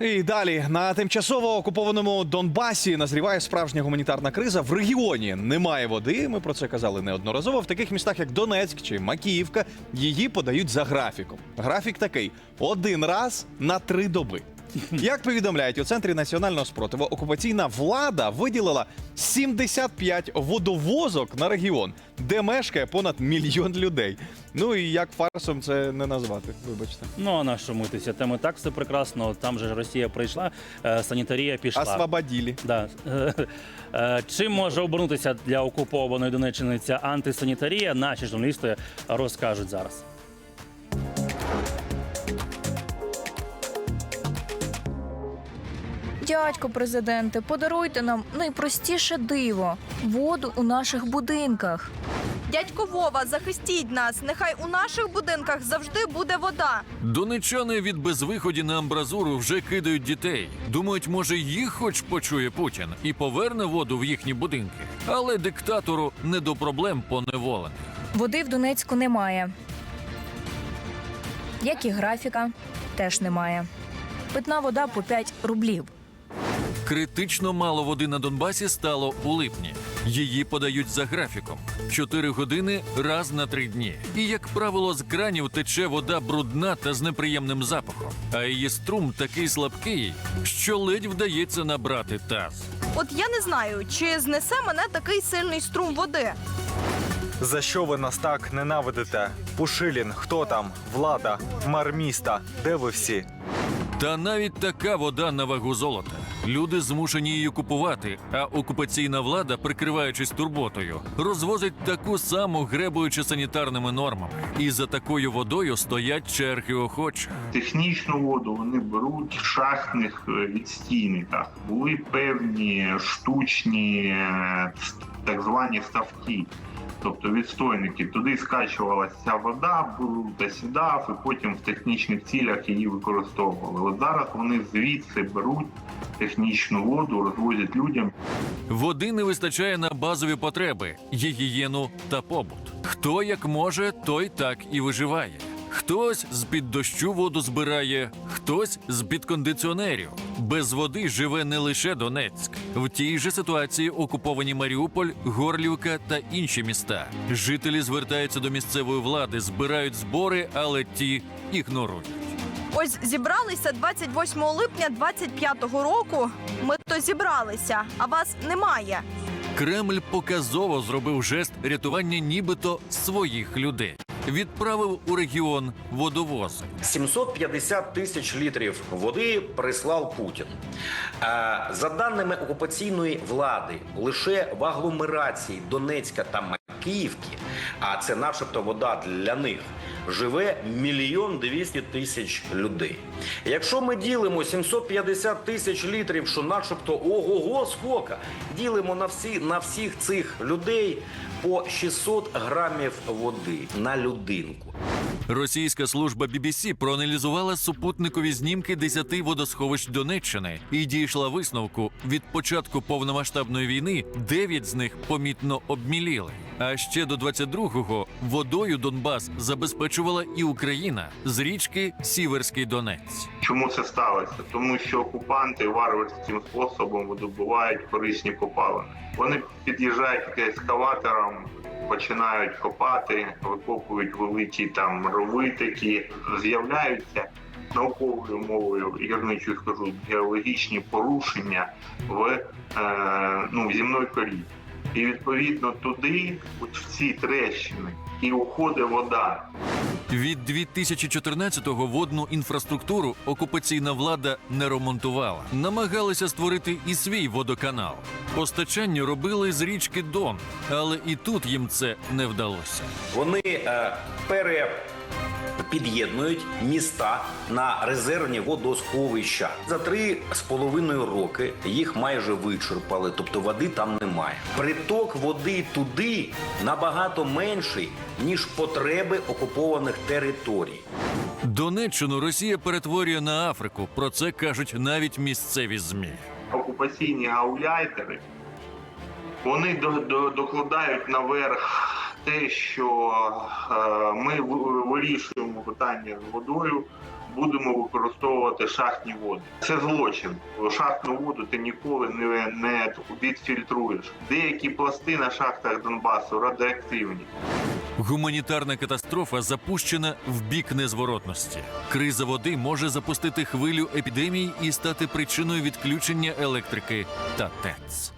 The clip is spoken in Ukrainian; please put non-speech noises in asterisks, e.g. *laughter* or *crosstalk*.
І далі на тимчасово окупованому Донбасі назріває справжня гуманітарна криза. В регіоні немає води. Ми про це казали неодноразово. В таких містах, як Донецьк чи Макіївка, її подають за графіком. Графік такий: один раз на три доби. Як повідомляють у центрі національного спротиву, окупаційна влада виділила 75 водовозок на регіон, де мешкає понад мільйон людей. Ну і як фарсом це не назвати, вибачте. Ну а на що митися? Там і так все прекрасно. Там же ж Росія прийшла, е, санітарія пішла. Освободили. Да. Е, *laughs* е, Чим може обернутися для окупованої Донеччини ця антисанітарія? Наші журналісти розкажуть зараз. Дядько президенте, подаруйте нам найпростіше диво воду у наших будинках. Дядько Вова, захистіть нас. Нехай у наших будинках завжди буде вода. Донеччани від безвиході на амбразуру вже кидають дітей. Думають, може, їх хоч почує Путін і поверне воду в їхні будинки. Але диктатору не до проблем поневолених. Води в Донецьку немає. Як і графіка, теж немає. Питна вода по 5 рублів. Критично мало води на Донбасі стало у липні. Її подають за графіком: 4 години раз на 3 дні. І, як правило, з кранів тече вода брудна та з неприємним запахом. А її струм такий слабкий, що ледь вдається набрати таз. От я не знаю, чи знесе мене такий сильний струм води. За що ви нас так ненавидите? Пушилін, хто там? Влада, мер міста. Де ви всі? Та навіть така вода на вагу золота. Люди змушені її купувати, а окупаційна влада, прикриваючись турботою, розвозить таку саму, гребуючи санітарними нормами. І за такою водою стоять черги охочих. Технічну воду вони беруть шахтних е, відстійниках. Були певні штучні е, так звані ставки. Тобто відстойники, туди скачувалася вода, та сідав, і потім в технічних цілях її використовували. От зараз вони звідси беруть технічну воду, розвозять людям. Води не вистачає на базові потреби, гігієну та побут. Хто як може, той так і виживає. Хтось з під дощу воду збирає, хтось з під кондиціонерів. Без води живе не лише Донецьк. В тій же ситуації окуповані Маріуполь, Горлівка та інші міста. Жителі звертаються до місцевої влади, збирають збори, але ті ігнорують. Ось зібралися 28 липня 25-го року. Ми то зібралися, а вас немає. Кремль показово зробив жест рятування нібито своїх людей. Відправив у регіон водовоз. 750 тисяч літрів води прислав Путін. Е, За даними окупаційної влади, лише в агломерації Донецька та Макіївки, а це начебто вода для них, живе мільйон 200 тисяч людей. Якщо ми ділимо 750 тисяч літрів, що начебто ого-го, скока, ділимо на всі на всіх цих людей по 600 грамів води на людинку. Російська служба BBC проаналізувала супутникові знімки 10 водосховищ Донеччини і дійшла висновку: від початку повномасштабної війни 9 з них помітно обміліли. А ще до 22-го водою Донбас забезпечувала і Україна з річки Сіверський Донець. Чому це сталося? Тому що окупанти варварським способом видобувають корисні копалини. Вони під'їжджають к ескаваторам, починають копати, викопують великі там рови такі, з'являються науковою мовою, гірничою скажу, геологічні порушення в е, ну, земної корі. І відповідно туди, от в ці трещини, і уходить вода. Від 2014-го водну інфраструктуру окупаційна влада не ремонтувала. Намагалися створити і свій водоканал. Постачання робили з річки Дон, але і тут їм це не вдалося. Вони е, пере. Під'єднують міста на резервні водосховища за три з половиною роки. Їх майже вичерпали, тобто води там немає. Приток води туди набагато менший ніж потреби окупованих територій. Донеччину Росія перетворює на Африку. Про це кажуть навіть місцеві змі. окупаційні гауляйтери, вони до, до, докладають наверх те, що е, ми вирішуємо питання з водою, будемо використовувати шахтні води. Це злочин. Шахтну воду ти ніколи не, не відфільтруєш. Деякі пласти на шахтах Донбасу радіоактивні. Гуманітарна катастрофа запущена в бік незворотності. Криза води може запустити хвилю епідемій і стати причиною відключення електрики та ТЕЦ.